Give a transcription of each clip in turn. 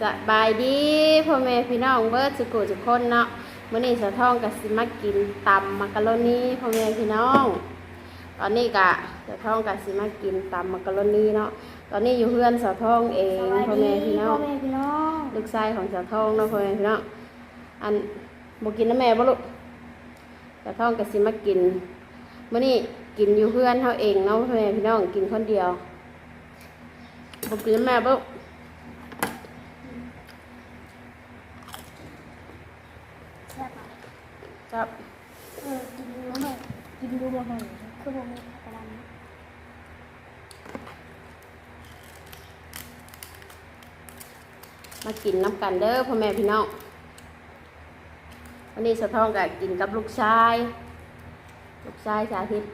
สบายดีพ่อแม่พี่น้องเบิร์ดสุกุทุกคนเนาะมื้อนี้สะท้องกับสิมากินตำมักกะโรนีพ่อแม่พี่น้อง ตอนนี้กะสะท้องกับสิมากินตำมักกะโรนีเนาะตอนนี้อยู่เพื่อนสะท้องเองพ่อแม่พี่น้องพ่อแม่พี่น้องลูกชายของสะท้องเนาะพ่อแม่พี่น้องอันบ่กินน้ำแม่บ่ลูกสะท้องกับสิมากินมื้อนี้กินอยู่เพื่อนเฮาเองเนาะพ่อแม่พี่น้องกินคนเดียวบ่กินน้ำแม่บ่ลูก แซ่บอะ ครับเออกินดูหน่อยกินดูบ่หน่อยคือบ่มีกระดานมากินน้ำกันเด้อพ่อแม่พี่น้องวันนี้สะท้องกับกินกับลูกชาย ลูกชายสาธิต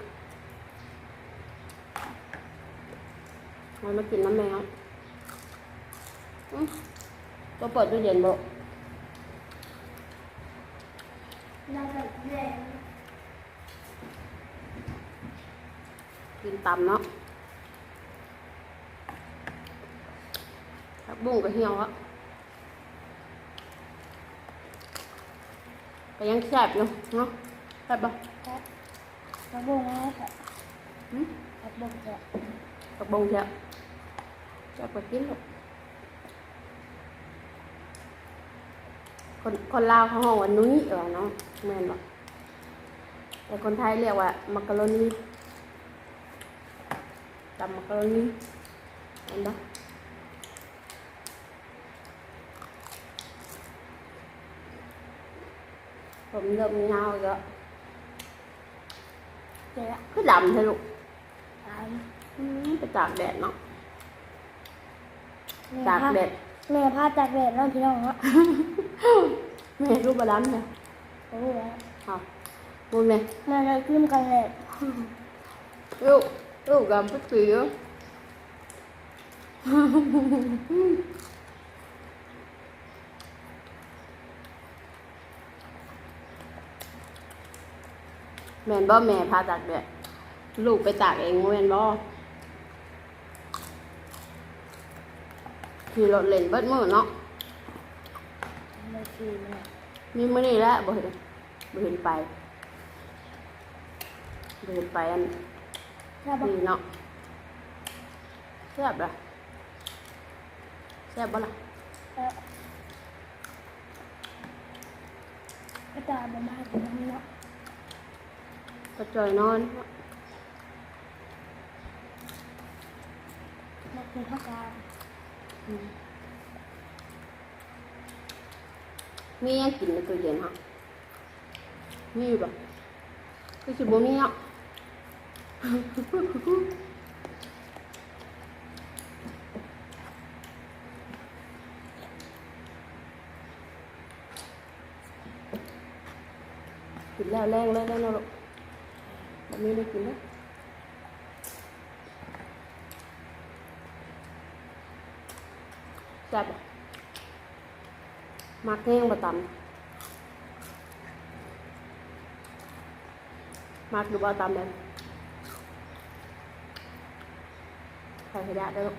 มามากินน้ำแมวอื้อก็เปิดตู้เย็นบ่ น่าจะแดง กินตำเนาะผักบุ้งก็เหี่ยวอะก็ยังแซ่บอยู่เนาะแซ่บบ่แซ่บกระบงแล้วแซ่บหืมกระบงแซ่บผักบุ้งแซ่บแซ่บกว่ากินลูก คนคนลาวเขาห้องว่านุ้ยเออเนาะแม่นบ่แต่คนไทยเรียกว่ามักกะโรนีตำมักกะโรนีเห็นปะผมเริ่มเงาอีกแล้วเจ๊ละคือดำใช่ลูกตายอืมไปตากแดดเนาะแม่ตากพาแดด แม่พาจากแดดแล้วพี่น้องเนาะแม่รูปบาดำเนี่ยโอ้ยเอาพูดไหมแม่เลยขึ้นกันแดดลูกลูกกับพี่ปีอะแม่นบ่แม่พาตากแดดลูกไปตากเองบ่แม่นบ่ ขี่รถเล่นเบิดมือเนาะเลยคือแม่มีมื้อนี้แหละบ่เห็นบ่เห็นไปบ่เห็นไปอันแซ่บบ่นี่เนาะแซ่บล่ะแซ่บบ่ล่ะเออก็ตาบ่มากินน้ำเนาะก็จอยนอนมากินข้าวกลางอื มมีหยังกินในตู้เย็นฮะมีอยู่บ่คือสิบ่มีเนาะกินแล้วแรงเลยแล้วเนาะลูกแบบนี้ได้กินแล้วแซ่บบ่ มักแห้งบ่ตำมักหรือบ่ตำเลยใส่ขยะได้อลูก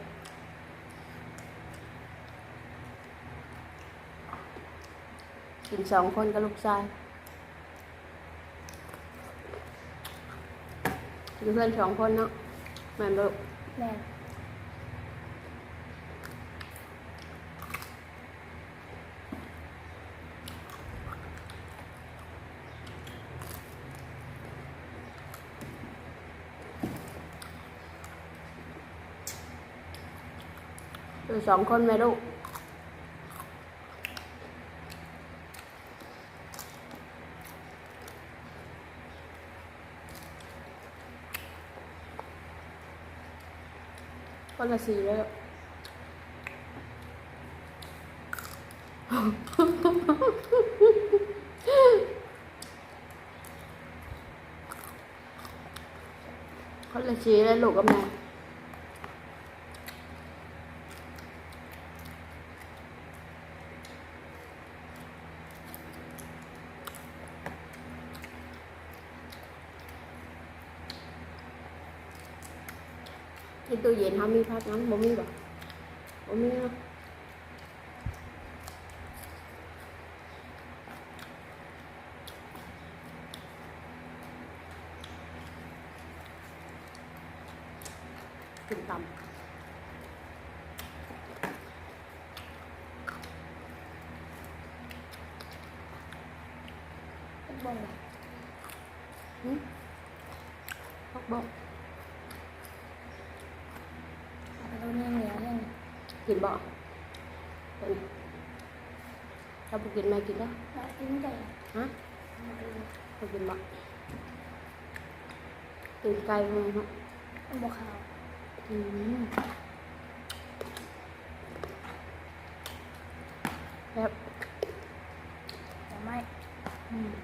กินสองคนกับลูกชายอยู่เพื่อนสองคนเนาะแม่นบ่ลูกแม่ สองคนแม่ลูก คนละสีเลยลูกคนละสีเลยลูกกับแม่ ตู้เย็นเขามีพักนั้นบ่มีบ่บ่มีเนาะ กินต เป็นบ่งำหึพักบอก เอาไปโดนเหนียวเนี่ย กิน บอกเป็นถ้าบุกินไม่กินได้เรากินไก่ฮะบุกินบอกตื่นไกลมั้งเนาะมันบ่ขาวอืมแบบแต่ไม่อืม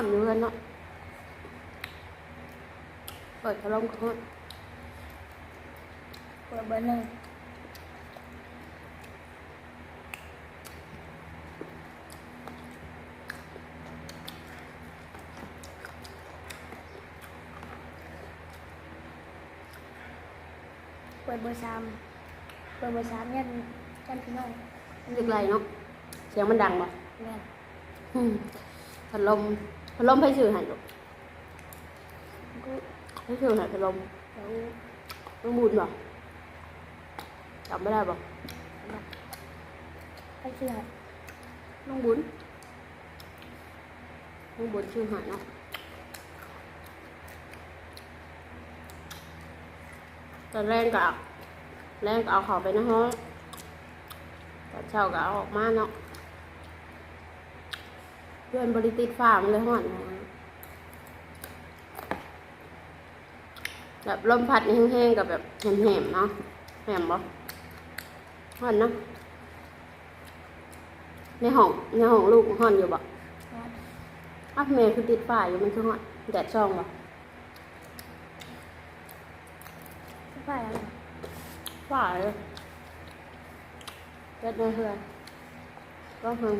อนอยู่เลยเนาะ เปิดพัดลมก่อนเปิดเบอร์หนึ่งเปิดเบอร์สามเปิดเบอร์สามยันยันพี่น้องเรียกไรเนาะ เสียงมันดังป่ะแม่นอืมพัดลม พัดลมให้สื่อหันลูกกูให้สื่อหันพัดลมเดี๋ยวต้องบุญป่ะจำไม่ได้ป่ะไปเชื่อต้องบุญต้องบุญชื่อหันเนาะตอนแรกก็แรงก็เอาเขาไปนะฮะตอนเช้าก็เอาออกมาเนาะ เพื่อนบริติดฟามันเลยห่อนนะแบบลมพัดแห้งๆกับแบบแหมๆเนาะแหมบ่ห่อนเนาะในห้องในห้องลูกห่อนอยู่บ่นะอ้าวแม่คือติดฝ้ายอยู่มันคือห่อนแดดช่องบ่สบายแล้วนะฝ้าเลยแดดมาเพื่อก็เพิ่ง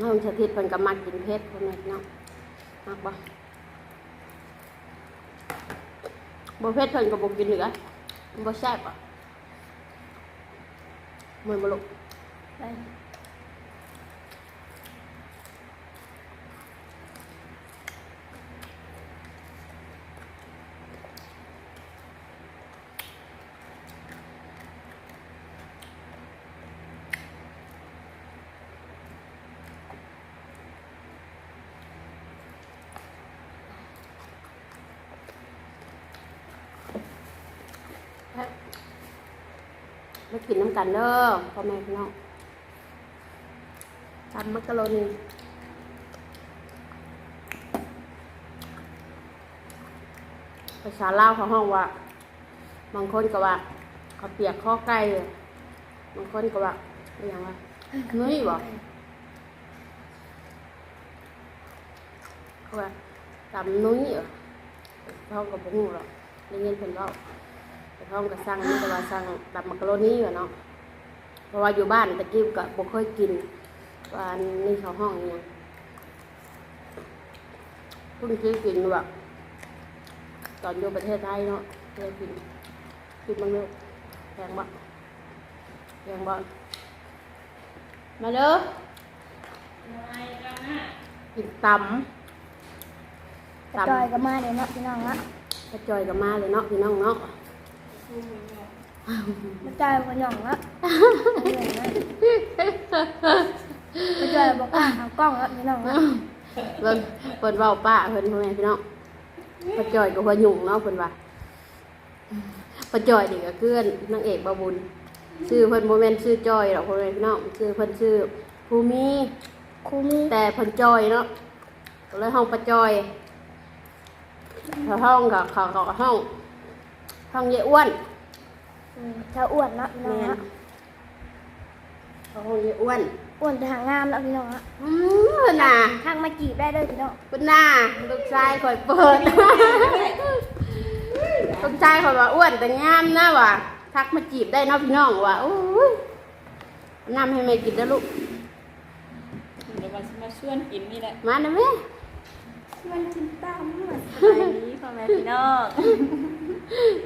น้องสถิตเพิ่นก็มักกินเผ็ดพ่อแม่พี่น้องมักบ่บ่เผ็ดเพิ่นก็บ่กินเหลือบ่แซ่บอะมือนบ่ลุกได้ มา กันเด้อพ่อแม่พี่น้องทำมักกะโรนีภาษาลาวเขาห้องว่า บางคนก็ว่าเขาเปียกข้อไก่บางคนก็ว่าอะไรอย่างว่านุ้ยบอกเขาว่าตำนุ้ยเหรอเขาก็บ่ฮู้หรอกได้ยินเพิ่นเว้าแต่พ่อก็สั่งนี่แต่ว่าสั่งตับมักกะโรนีอยู่เนาะ เพราะว่าอยู่บ้านตะกี้ก็บ่เคยกินว่าอันนี่เขาห้องอหยังเพิ่งเคยกินแบบตอนอยู่ประเทศไทยเนาะเคยกินกินบางเรื่องแพงบ่แพงบ่มาเด้อกินตำกระจอยก็มาเดี๋ยวเนาะพี่น้องละกระจอยกับมาเลยเนาะพี่น้องเนาะ กระจอยก็หย่องละกระจอยบอกว่าเอากล้องละพี่น้องละเพิ่นเพิ่นเว้าป้าเพิ่นพ่อแม่พี่น้องป้าจอยกับหัวหยุ่งเนาะเพิ่นว่าป้าจอยนี่ก็คือนางเอกบาบุญชื่อเพิ่นบ่แม่นชื่อจอยหรอกพ่อแม่พี่น้องชื่อเพิ่นชื่อภูมิครูมีแต่เพิ่นจอยเนาะก็เลยห้องป้าจอยเขาห้องก็เขาเขาก็ห้องห้องยายอ้วน อืมเจ้าอ้วนละพี่น้องแม่นละเขาห้องยายอ้วนอ้วนแต่หางามละพี่น้องละอืมเพิ่นน่ะทางมาจีบได้เลยพี่น้องเพิ่นน่ะลูกชายข่อยเปิดลูกชายข่อยว่าอ้วนแต่งามนะว่ะทักมาจีบได้เนาะพี่น้องว่ะโอ้ยน้ำให้แม่กินเด้อลูกเดี๋ยววันสิมาชวนกินนี่แหละมานะแม่ มันกินตามหมดสบายดีพ่อแม่พี่น้อง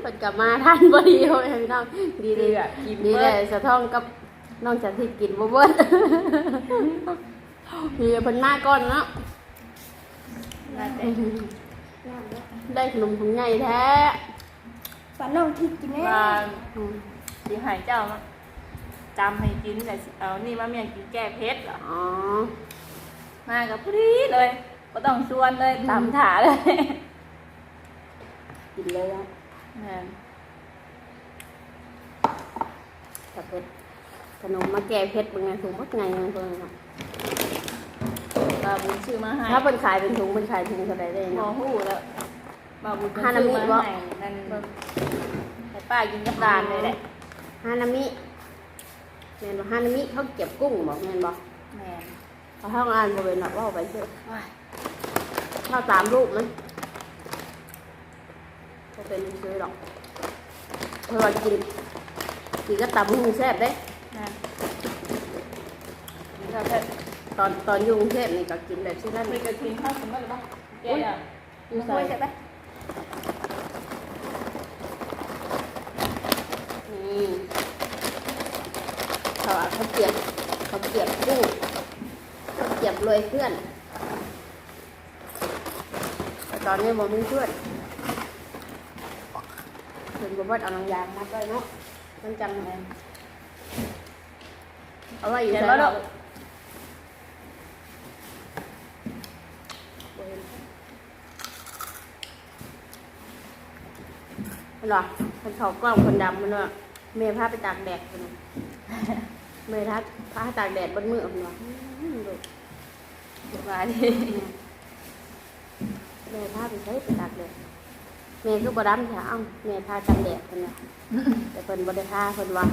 เพิ่นกลับมาทันพอดีพ่อแม่พี่น้องดีดีเลือกกินดีเบิเลดยสะท้องกับน้องจันที่กินบ่เบิดมีเพิ่นมาก่อนเนาะมาแต่น้ำแล้วได้ขนมถุงใหญ่แท้ฝันน้องที่กินแน่มาอืมสิหายเจ้ามาจำให้กินแต่สิเอานี่มาเมียนกินแก้เผ็ดเหรออ๋อมากับพอดีเลยก็ต้องชวนเลยตามถาเลย กินเลยอะ แม่นกับเผ็ดขนมมาแก้เผ็ดเป็นไงถุงมักไงยังเพิ่นเนาะบาบุญชื่อมาให้ถ้าเพิ่นขายเป็นถุงเพิ่นขายถุงเท่าใดได้มอเนาะ หู้แล้วบาบุญเป็นฮานามิชื่อบ่มาให้นั่นให้ป้ากินกับดานเลยแหละฮานามิแม่นบ่ฮานามิเขาเก็บกุ้งบอกแม่นบ่แม่นเขาห้องอ่านบ่เป็นหรอกว่าเอาไปเชื่อว้าย ข้าวตามลูกมัน ก็เป็นซื้อหรอกเพราะว่ากินกินก็ตำหุงแซ่บได้แม่นกินข้าวเผ็ดตอนตอนอยุงเทพนี่ก็กินแบบที่นั่นไม่เคยกินข้าวสมบัติหรือเปล่าแกอะอยู่ใส่ใส่ใช่ไหมนี่เขาว่าเขาเกลียบเขาเกลียบกุ้งเขาเกลียบรวยเพื่อนแต่ตอนนี้บ่มีเพื่อน เพิ่นบ่เบิดเอาหนังยางมาด้วยเนาะมันจังแม่นเอาไว้อยู่เห็นใส่แล้วเนาะเนาะมันหรอมันเขากล้องคนดำมันว่าเมย์พาไปตากแดดคนนึงเมย์ทักพาตากแดดบนมือมันว่าอื้อดูสบายดีเมย์พาไปใช้ไปตากแดด เมย์คือบดำแถวเอ้าเมย์พากันแดดคนว่าแต่คนบไดพาคนว่า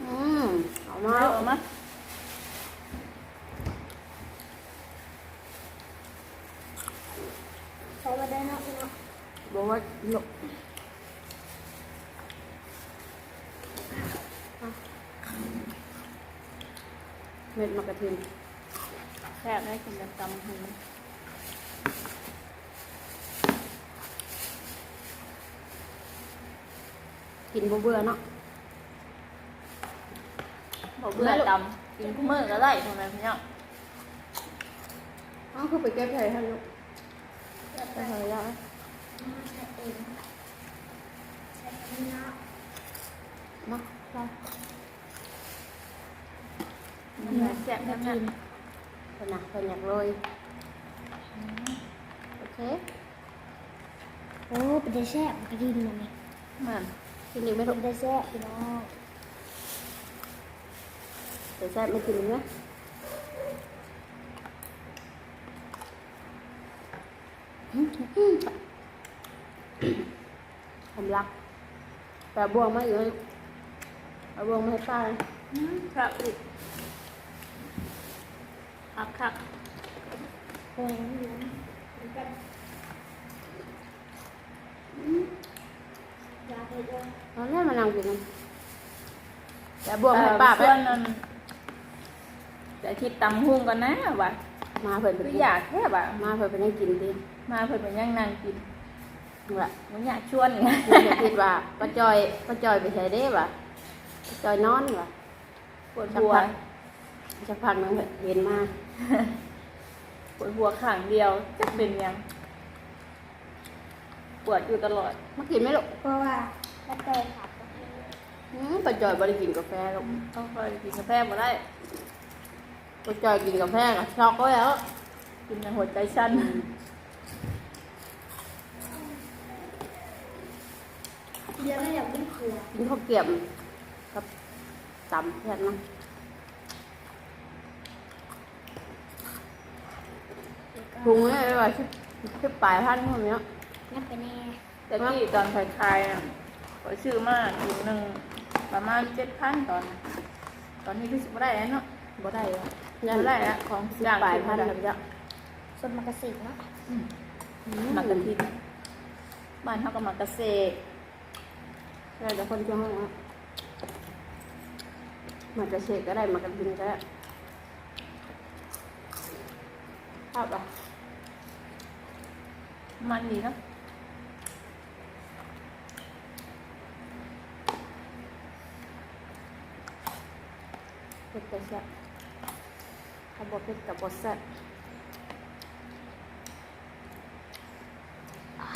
อืมเอามาเอาเอามาใช้มาได้เนาะพี่เนาะบอกว่าหลบเม็ดมะกระเทียมแซ่บได้กินกับตำหู กินบ่เบื่อเนาะบอกเบื่อตำกินคู่มือก็ได้พ่อแม่พี่น้องเอ้าคือไปแก้ไขให้ลูกแก้ไขยากใช้เองใช้เองเนาะมาไปมันแซ่บแซ่บแซ่บเป็นหนักเป็นอยากโรยโอเคโอ้เป็นได้แซ่บกระดิ่งมันนี่มัน กินอีกไหม่เป็ถูกได้แซ่บพี่น้องแต่แซ่บไม่กินนะผมรักแต่บวงไมาอยู่ให้เอาบวงไมาให้ป้าครับอีกครับครับโอ้ย เหมือนกันอืมอยากให้ด้วยตอนนี้มานั่งกินแต่บวงให้ป้าไปส่วนนั้นแต่คิดตำหุ้งก่อนนะว่ะมาเพิ่นไปคือกินอยากแค่ว่ะมาเพิ่นไปนั่งกินดิมาเพิ่นเป็นย่างนางกินว่ามันอยากชวนไงมันจะคิดว่าป้าจอยป้าจอยไปใช้ได้ป่ะป้าจอยนอนว่ะปวดหัวสักพักนึงเห็นมาปวดหัวข้างเดียวจะเป็นยังป วดอยู่ตลอดมากินไหมลูกเพราะว่าถ้าเตยขาดก็คืออืมป้าจอยบริกินกาแฟลูกต้องคอยกินกาแฟมาได้ป้าจอยกินกาแฟก็ช็อกไว้แล้ว กินในหัวใจสั้นเดี๋ยวไม่อยากกินเกลือกินข้าวเกรี๊ยบกับตำแค่นั้นปรุงเลยว่าชิบชิบปลายพันธุ์พวกเนี้ย นั่นเป็นแน่แต่ที่ตอนคลายๆอะขอซื้อมาถุงหนึ่งประมาณเจ็ดพันตอนน่ะตอนนี้คือสิบได้แล้วเนาะบ่ได้แล้วยัยังงได้ได้แล้วของชิบย่างปลายกินพันได้ธุ์แล้วจ้ะส่วนมากระสิกเนาะหมักกะทินบ้านเขาก็หมักกะเซกแล้วแต่คนช่วงนั้นอะมันจะเชกก็ได้มันจะกินก็ได้อบอะมันดีเนาะ เผ็ดแต่แซ่บถ้าบ่เผ็ดกับบดแซ่บอ่า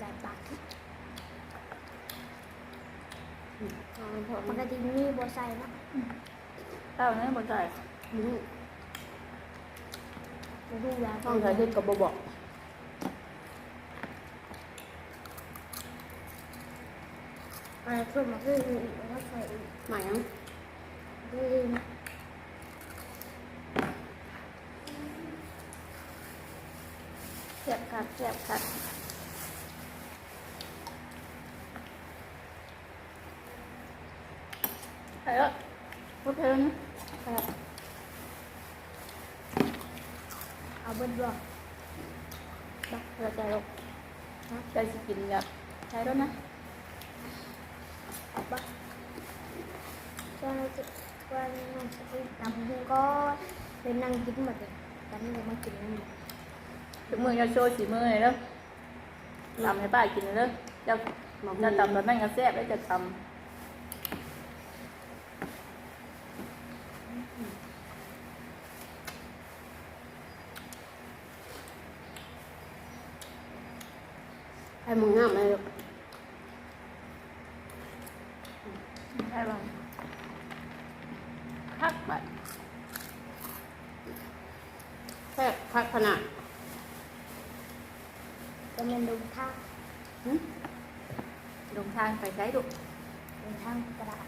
หลายปกอืมเอามันพอปมันกติมีบัวใส่นะเต้านี่ยบ่ใจอืมมาดูยาต้องใช้เผ็ดกับบ่บอก อะ ไรส่วนมาคืออีกแล้วใส่อีกหมายยังดีนะแซ่บคักแซ่บคักใช่แล้วพูดเพลินครับเอาเบิดบ่นะเราใจลูกใจสิกินแบบใช้แล้วนะ เอาบ่จะวันนั้นจะไปทำหูก็เป็นนั่งกินหมดเลยตอนนี้เรามากินนั่นถึงมือจะโชว์สีมือเลยเด้อทำให้ป้ากินเลยเด้อจะจะตำตอนนั้นก็แซ่บแล้วจะตำห้มึงงามเลยลูกำใช่บ้างคักบัด แซ่บคักขนาด จะเป็นดูทาง หึ ลงทางไปใช้ดุ ดูทางกระดาษ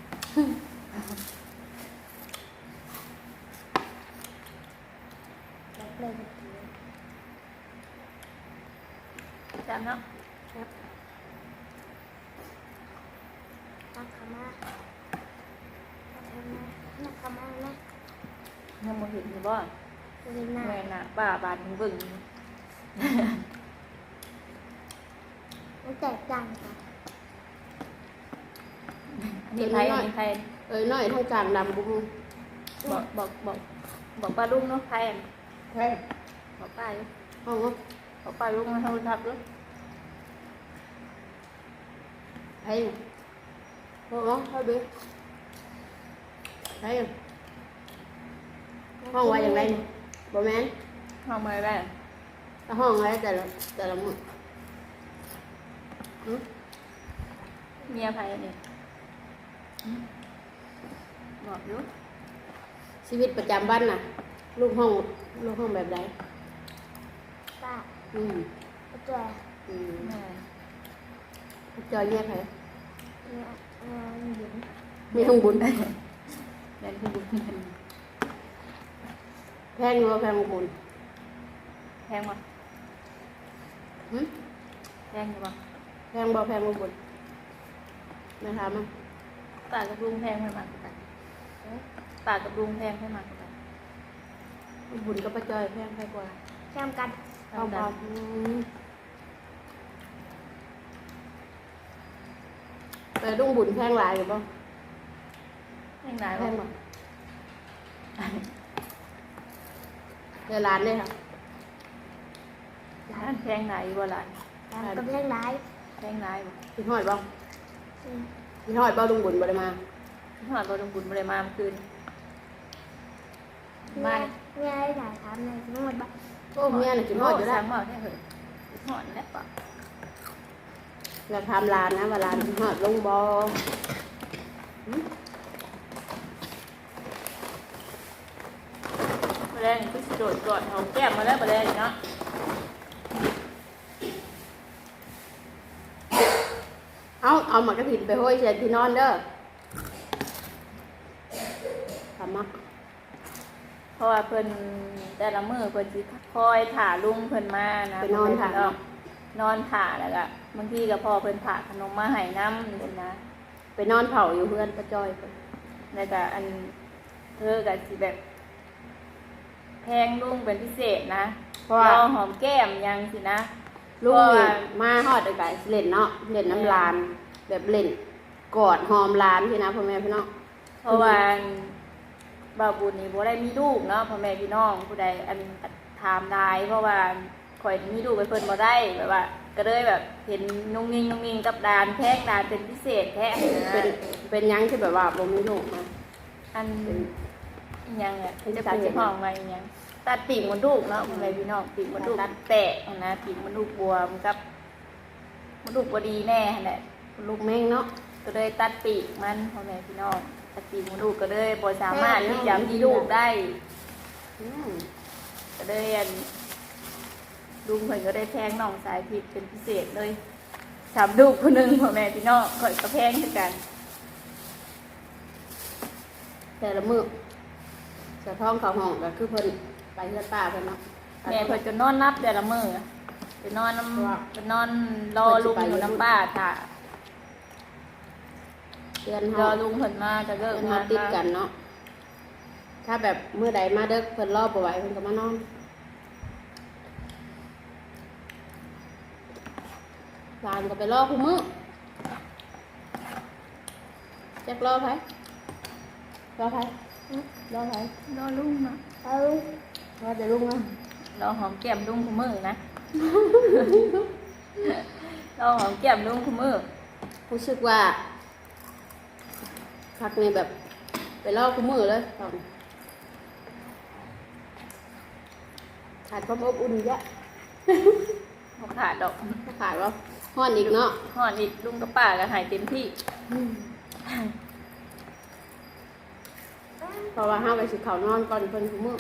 แล้ว เลยไปกินจำเนาะครับนักขมานักขมานักขมานะยังบ่เห็นอยู่บ่เรียนหน้าแม่น่ะป้าบานถึงเบิ่งมันแตกต่างกันอันนี้ใครอันนี้ใครเอ้ยน้อยทั้งกลางดำบุ้งบอกบอกบอกบอกป้าลุงเนาะใคร อันใช่บอกป้าอยู่ห้องเนาะบอกป้าลุงมาทำทับด้วยใช่ห้องเนาะให้ดูใช่ห้องไว้อย่างไรบ่แม่นทำไมได้แต่ห้องไว้แต่ละแต่ละมื้อหึเมียใครนี่บอกอยู่ชีวิตประจำวันน่ะ ลูกห้องลูกห้องแบบใดป้าอืมก็จะอืมแม่จอยแยกไผเนี่ยเอ่อหญิงมีห้องบุญแม่ที่บุญเงินแพงอยู่บ่แพงบุญแพงป่ะหึแพงอยู่ป่ะแพงบ่แพงบุญแม่ถามมั้ยตากับลุงแพงให้มากกว่ากันตากับลุงแพงให้มากกว่ากัน บุญกับป้าจอยแพงไปกว่าแข่งกันพอพออืมแต่ลุงบุญแพงหลายอยู่บ่แพงไหนแพวะงบ่เดี๋ยวร้านเลยค่ะร้านแพงไหนอยู่บ่หลานแข่งกับเล่นร้ายแพงไหนบ่กินหอยบ่อืมกินหอยบ่ลุงบุญบ่ได้มาหอดบ่ลุงบุญบ่ได้มาเมื่อคืนเมีย เมียได้ถ่ายทำในทั้งหมดบ้านโอ้เมียน่ะกินหอยอยู่แล้แล้ววหอดแค่เหอะหอดแล้วป่ะอยากทำร้านนะว่าร้านกินหอยลงบ่หึแมลงก็สิโดดก่อนหอมแก้มมาแล้วแมลงเนาะเอาเอาหมากกระถิ่นไปห้อยเสียที่นอนเด้อทำมาเพ ราะว่าเพิ่นแต่ละมื้อเพิ่นสิคอยถ่าลุงเพิ่นมานะไปนอนถ่า เพิ่นนอนถ่าแล้วก็บางทีก็พอเพิ่นผ่าขนมมาให้น้ำนี่นะ ไปนอนเผาอยู่เพื่อนป้าจอยเพิ่นแล้วก็อันเธอก็สิแบบ แพงลุงเป็นพิเศษนะเพราะว่ารอหอมแก้มยังสินะ ลุงเพราะนี่ว่ามาฮอดเดยวกเล่นเนาะเล่นน้ำลาน แบบเล่นกอดหอมลานพี่นะพ่อแม่พี่น้อง เพราะว่า บ่าวบุญนี่บ่ได้มีลูกเนาะพ่อแม่พี่น้องผู้ใดอันถามได้เพราะว่าข่อยมีลูกไปเพิ่นบ่ได้แบบว่า ก็เลยแบบเห็นนุ่งนิ่งนุ่งนิ่งกับดานแพกดานเป็นพิเศษแท้นะเป็นเป็นหยังที่แบบว่าบ่มีลูกมาอันอิหยังอะเป็นจะสาตัดเหตุจะห้องไว้อิหยังตัดปีกมดลูกเนาะพ่อแม่พี่น้องปีกมดลูกตัดแตกนะปีกมดลูกบวมกับมดลูกบ่ดีแน่หั่นแหละลูกแม่งเนาะก็เลยตัดปีกมันพ่อแม่พี่น้อง ตัดปีกมดลูกก็เลยบ่สามารถแม่ที่เนาะจะมีลูกได้อืมก็เลยอันลุงเพิ่นก็ได้แทงน้องสายผิดเป็นพิเศษเลยสามลูกคนหนึ่งพ่อแม่พี่น้องข่อยก็แพงคือกัน แต่ละมื้อสะท้องเขาห้องก็คือเพิ่นไปเฮือนป้าเพิ่นเนาะแม่เพิ่นจะนอนนับแต่ละมื้อจะนอนน้ว่าำจะนอนรอลุงอยู่น้ำป้าค่ะ เดือนรเฮาอลุงเพิ่นมาจะเลิกเดือนงาเฮานติดกันเนาะถ้าแบบมื้อใดมาเด้อเพิ่นรอบ่ไหวเพิ่นก็มานอนหลานก็ไปรอคุมื้อจักรอไผรอไผรอไผรอลุงเนาะเอารอแต่ลุงเนาะรอหอมแก้มลุงคุมือนะ รอหอมแก้มลุงคุมือ รู้สึกว่า พักนี้แบบ ไปรอคุมื้อเลยตอนขาดความอบอุ่นเยอะบ่ขาดดอกขาดว่าห้อนอีกเนาะหอนอีกลุงกับป้าก็ใหายเต็มที่ เพราะว่าห้าไปสิเขานอนก่อนเพิ่นคุมื้อ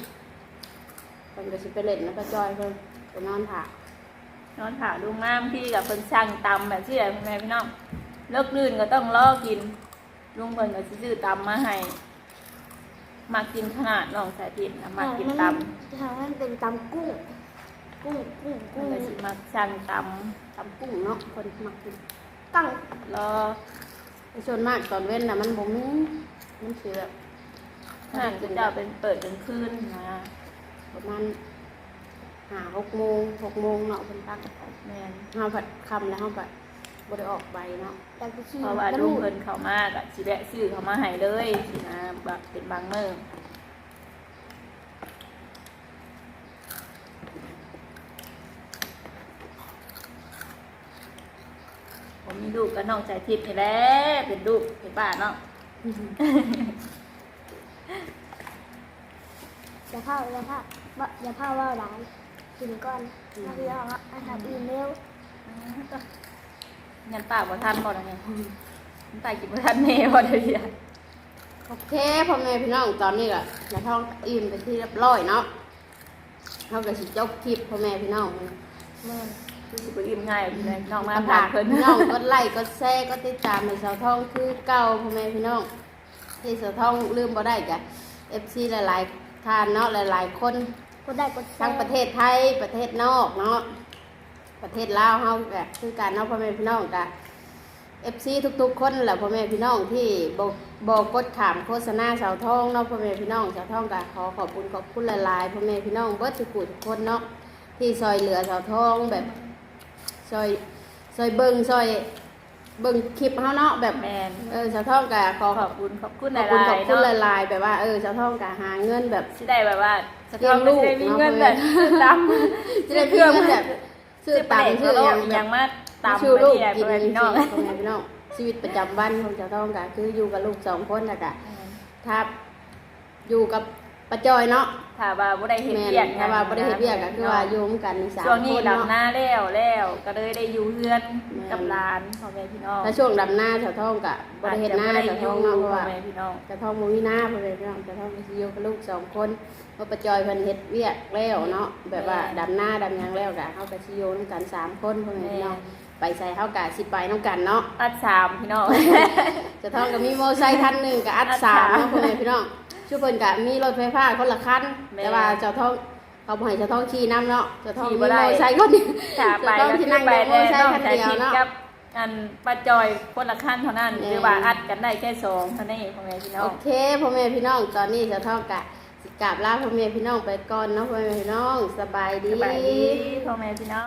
เพิ่นก็สิไปเล่นแล้วก็จอยเพิ่นไปนอนถ่านอนถาลุงน้ำพี่กับเพิ่นช่างตำแบบที่ไหนพ่อแม่พี่น้องเลิกลื่นก็ต้องรอกิน ลุงเพิ่นก็สิซื้อตำมาให้มากินขนาดน้องสายพินนะมากินตำทำให้มันเป็นตำกุ้ง กุ้งกุ้งเพิ่กุ้นงก็สิมาช่างตตำกุ้งเนาะคนมักกินตั้งำรอแต่ส่วนมากตอนเว้นน่ะมันบ่มีมันสิแบบห้างจะเจ้าเป็นเปิดกลางคืนนะประมาณห้าหกโมงหกโมงเนาะเพิ่นตั้งแม่นห้าผัดคำแล้วห้าผัด บ่ได้ออกใบเนาะอยากจะขี่เพราะว่าน้ำลุงมูกเพิ่นเข้ามาก็สิแวะซื้อเขามาให้เลยสินะแบบเป็นบางมื้อผมมีลูกกับน้องใจทิพย์นี่แหละเป็นลูกเป็นบ้านเนาะอย่าพาอย่าพาว่าอย่าพาว่าร้านกินก่อนถ้าพี่เอาอาหารอีเมล ยันป้าบ่ทันบ่นะเนี่ยยันป้ากินบ่ทันแม่บ่เดี๋ยวนี้โอเคพ่อแม่พี่น้องตอนนี้ก็อย่าท้องอิ่มไปนที่เรียบร้อยเนาะเฮาก็สิจบคลิปพ่อแม่พี่น้องแม่รู้สึกว่าอิ่มง่ายพี่น้องมาฝาผ่ากนเพิ่นพี่น้องกดไลค์กดแชร์กดติดตามให้สาวทองคือเก่าพ่อแม่พี่น้องที่สาวทองลืมบ่ได้จ้ะ FC หลายๆท่านเนาะหลายๆคนกดได้กดแชทั้งร์ประเทศไทยประเทศนอกเนาะ ประเทศลาวเฮาแบบคือการเนาะพ่อแม่พี่น้องจ้ะ FC ทุกๆ คนแหละพ่อแม่พี่น้องที่บ่บ่กดขามโฆษณาสาวทองเนาะพ่อแม่พี่น้องสาวทองก็ขอขอบคุณขอบคุณหลายๆพ่อแม่พี่น้องเบิดทุกผู้ทุกคนเนาะที่ซอยเหลือสาวทองแบบซอยซอยเบิ่งซอยเบิ่งคลิปเฮาเนาะแบบแม่นเออสาวทองก็ขอขขออบบคุณขอบคุณหขอบคุณขลาอบยๆคุณเนาะหลายๆแบบว่าเออสาวทองก็หาเงินแบบสิได้แบบว่าสะท้อนลูกจะได้มีเงินแบบซื้อตำจะได้เพื่อมันแบบ ซื้อตังค์ซื้ออย่างอแบย่าบงมาตำชื่อไปลูกที่ไหนกินไปพี่น้องพ่อแม่พี่น้องชีวิตประจำวันของสาวทองก็คืออยู่กับลูกสองคนน่ะก็ถ้าอยู่กับ ป้าจอยเนาะถ้าว่าบ่ได้เฮ็ดแม่นเวียกถ้าว่าบ่ได้เฮ็ดเวียกก็คือว่าอยู่ร่วมกันสามช่วงคนี้นดำหเนาะ น้าแล้วแล้วก็เลยได้อยู่เฮือนแม่นกับหลานพ่อแม่พี่น้องถ้าช่วงดำหน้าสาวทองก็บ่ได้เฮ็ดหน้าอาจสาจะวบ่ทได้องอยู่เนาะเพราะพ่อว่า แม่พี่น้องสาวทองบ่มีหน้าพ่อแม่พี่น้องสาวทองก็สิอยู่กับลูกสองคนเพราะป้าจอยเพิ่นเฮ็ดเวียกแล้วเนาะแบบว่าดำหน้าดำหยังแล้วก็เฮาก็สิอยู่นํกันสามคนพ่อแม่พี่น้องไปใส่เฮาก็สิไปนํกันเนาะอัดสามพี่น้องจะท้องก็มีมอไซค์คันหนึ่งกับอัดอัดสามสามเนาะพ่อแม่พี่น้อง ชื่อเพิ่นก็มีรถไฟฟ้าคนละคันแม่แต่ว่าเจ้าท้องเขาบ่ให้เจ้าท้องขี่น้ำเนาะเจ้าท้องขี่มีบ่มได้อไซค์คนเดียวถ้าไปเจ้าท้องก็ที่คือนั่งไปในมอแต่ไซน้องค์คันใจเดียวทิพย์เนาะ กับอันป้าจอยคนละขั้นเท่านั้นแม่ หรือว่าอัดกันได้แค่สองเท่านั้นเองพ่อแม่พี่น้อโอง เคพ่อแม่พี่น้องตอนนี้เจ้าท้องกะสิกราบลาพ่อแม่พี่น้องไปก่อนเนาะพ่อแม่พี่น้องสบายดี สบายดีพ่อแม่พี่น้อง